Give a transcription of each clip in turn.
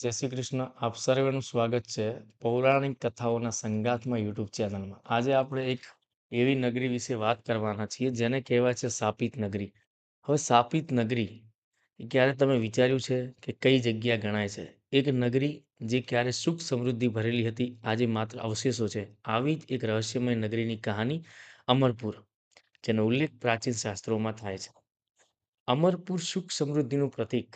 જય શ્રી કૃષ્ણ. આપ સર્વેનું સ્વાગત છે પૌરાણિક કથાઓના સંગાતમાં યુટ્યુબ ચેનલમાં. આજે આપણે એક એવી નગરી વિશે વાત કરવાના છીએ જેને કહેવાય છે સાપિત નગરી. હવે સાપિત નગરી ક્યારે તમે વિચાર્યું છે કે કઈ જગ્યા ગણાય છે? એક નગરી જે ક્યારે સુખ સમૃદ્ધિ ભરેલી હતી, આજે માત્ર અવશેષો છે. આવી જ એક રહસ્યમય નગરીની કહાની અમરપુર, જેનો ઉલ્લેખ પ્રાચીન શાસ્ત્રોમાં થાય છે. અમરપુર સુખ સમૃદ્ધિનું પ્રતીક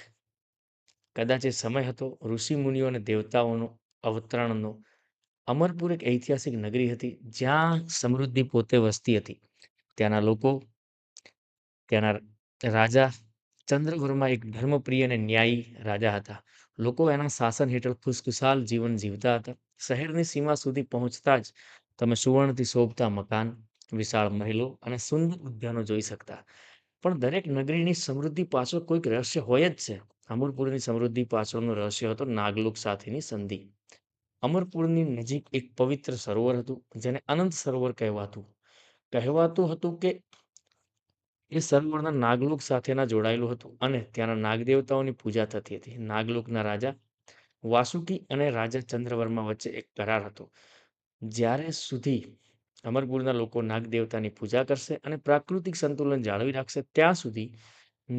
કદાચ એ સમય હતો, ઋષિ મુનિઓ અને દેવતાઓનો અવતરણનો અમરપુર એક ઐતિહાસિક નગરી હતી, જ્યાં સમૃદ્ધિ પોતે વસતી હતી. ત્યાંના લોકો, ત્યાંના રાજા ચંદ્રવર્મા એક ધર્મપ્રિય અને ન્યાયી રાજા હતા. લોકો એના શાસન હેઠળ ખુશખુશાલ જીવન જીવતા હતા. શહેરની સીમા સુધી પહોંચતા જ તમે સુવર્ણથી શોભતા મકાન, વિશાળ મહેલો અને સુંદર ઉદ્યાનો જોઈ શકતા. પણ દરેક નગરીની સમૃદ્ધિ પાછળ કોઈક રહસ્ય હોય જ છે. અમરપુરની સમૃદ્ધિ પાછળનો રહસ્ય હતો નાગલોક સાથેની સંધિ. અમરપુરની નજીક એક પવિત્ર સરોવર હતું, જેને અનંત સરોવર કહેવાતું. કહેવાતું હતું કે એ સરોવરના નાગલોક સાથેના જોડાયેલું હતું અને ત્યાંના નાગદેવતાઓની પૂજા થતી હતી. નાગલોકના રાજા વાસુકી અને રાજા ચંદ્રવર્મા વચ્ચે એક કરાર હતો. જ્યારે સુધી અમરપુરના લોકો નાગદેવતાની પૂજા કરશે અને પ્રાકૃતિક સંતુલન જાળવી રાખશે, ત્યાં સુધી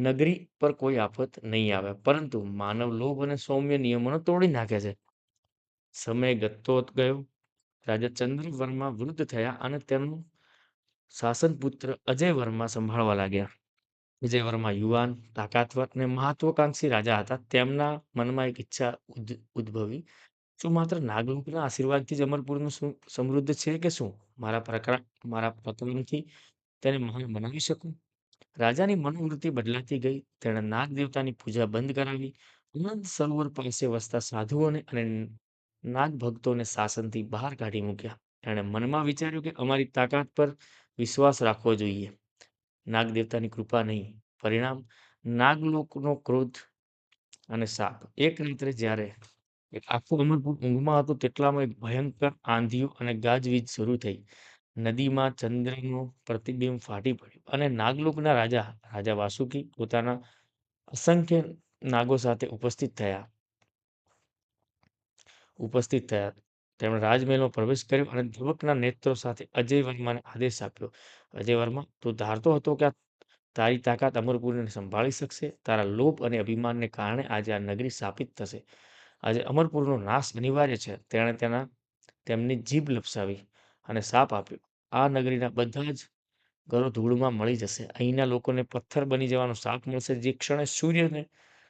નગરી પર કોઈ આફત નહીં આવે. પરંતુ માનવ લોભ અને સૌમ્ય નિયમોને તોડી નાખે છે. સમય ગતો ગયો. રાજા ચંદ્રવર્મા વૃદ્ધ થયા અને તેમનું શાસન પુત્ર અજય સંભાળવા લાગ્યા. વિજય યુવાન, તાકાતવર અને મહત્વકાંક્ષી રાજા હતા. તેમના મનમાં એક ઈચ્છા ઉદ્ભવી. શું માત્ર નાગલોકના આશીર્વાદથી જ અમરપુરનું સમૃદ્ધ છે કે શું? મારા પ્રકાર, મારા પ્રકરણથી તેને મહાન બનાવી શકું? રાજાની મનોવૃત્તિ બદલાતી ગઈ. તેણે નાગ દેવતાની પૂજા બંધ કરાવી. અનંત સરોવર પાસે વસતા સાધુઓને અને નાગ ભક્તોને શાસનથી બહાર કાઢી મૂક્યા. એણે મનમાં વિચાર્યું કે અમારી તાકાત પર વિશ્વાસ રાખવો જોઈએ. નાગ દેવતાની કૃપા નહીં, પરિણામ નાગલોકનો ક્રોધ અને સાપ એક રાત્રે જ્યારે આખું અમરપુર ઊંઘમાં હતું, તેટલામાં એક ભયંકર આંધીઓ અને ગાજવીજ શરૂ થઈ. નદીમાં ચંદ્રનું પ્રતિબિંબ ફાટી પડ્યું અને નાગલોકના રાજા રાજા વાસુકી પોતાના અસંખ્ય નાગો સાથે ઉપસ્થિત થયા. ઉપસ્થિત થયા. તેમણે રાજમહેલમાં પ્રવેશ કર્યો અને ધ્રુવકના નેત્રો સાથે અજય વર્માને આદેશ આપ્યો. અજય વર્મા, તું ધારતો હતો કે તારી તાકાત અમરપુરીને સંભાળી શકશે? તારા લોભ અને અભિમાનને કારણે આજે આ નગરી સ્થાપિત થશે. આજે અમરપુરનો નાશ અનિવાર્ય છે. તેણે તેના, તેમની જીભ લપસાવી. અને સાપ આપ્યો. આ નગરીના બધા જ ઘરો ધૂળમાં મળી જશે. અહીંના લોકોને પથ્થર બની જવાનો સાપ મળશે. જે ક્ષણે સૂર્યને,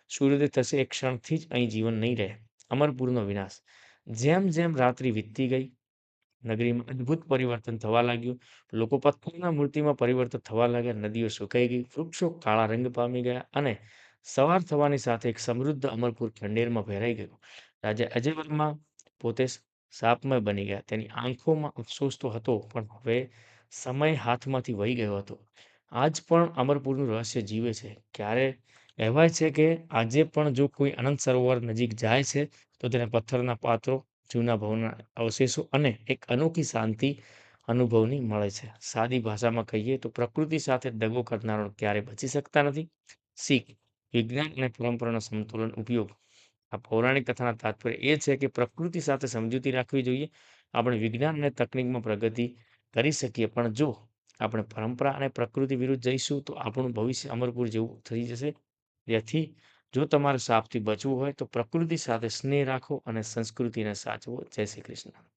સૂર્યોદય થશે, એ ક્ષણથી જ અહીં જીવન નહીં રહે. અમરપુરનો વિનાશ. જેમ જેમ રાત્રિ વીતતી ગઈ, નગરીમાં અદ્ભુત પરિવર્તન થવા લાગ્યું. લોકો પથ્થરના મૂર્તિમાં પરિવર્તન થવા લાગ્યા. નદીઓ સુકાઈ ગઈ. વૃક્ષો કાળા રંગ પામી ગયા અને સવાર થવાની સાથે એક સમૃદ્ધ અમરપુર ખંડેરમાં ભેરાઈ ગયું. રાજા અજયવર્મા પોતે સાપમય બની ગયા. તેની આંખોમાં અફસોસ તો હતો, પણ હવે સમય હાથમાંથી વહી ગયો હતો. આજ પણ અમરપુરનું રહસ્ય જીવે છે. ક્યારે કહેવાય છે કે આજે પણ જો કોઈ અનંત સરોવર નજીક જાય છે, તો તેને પથ્થરના પાત્રો, જૂના ભવનના અવશેષો અને એક અનોખી શાંતિ અનુભવની મળે છે. સાદી ભાષામાં કહીએ તો પ્રકૃતિ સાથે દગો કરનારો ક્યારે બચી શકતા નથી? શીખ, વિજ્ઞાન અને પરંપરાનો સંતુલન ઉપયોગ આ પૌરાણિક કથાના તાત્પર્ય એ છે કે પ્રકૃતિ સાથે સમજૂતી રાખવી જોઈએ. આપણે વિજ્ઞાન અને તકનિકમાં પ્રગતિ કરી શકીએ, પણ જો આપણે પરંપરા અને પ્રકૃતિ વિરુદ્ધ જઈશું, તો આપણું ભવિષ્ય અમરપુર જેવું થઈ જશે. જેથી જો તમારે સાપથી બચવું હોય, તો પ્રકૃતિ સાથે સ્નેહ રાખો અને સંસ્કૃતિને સાચવો. જય શ્રી કૃષ્ણ.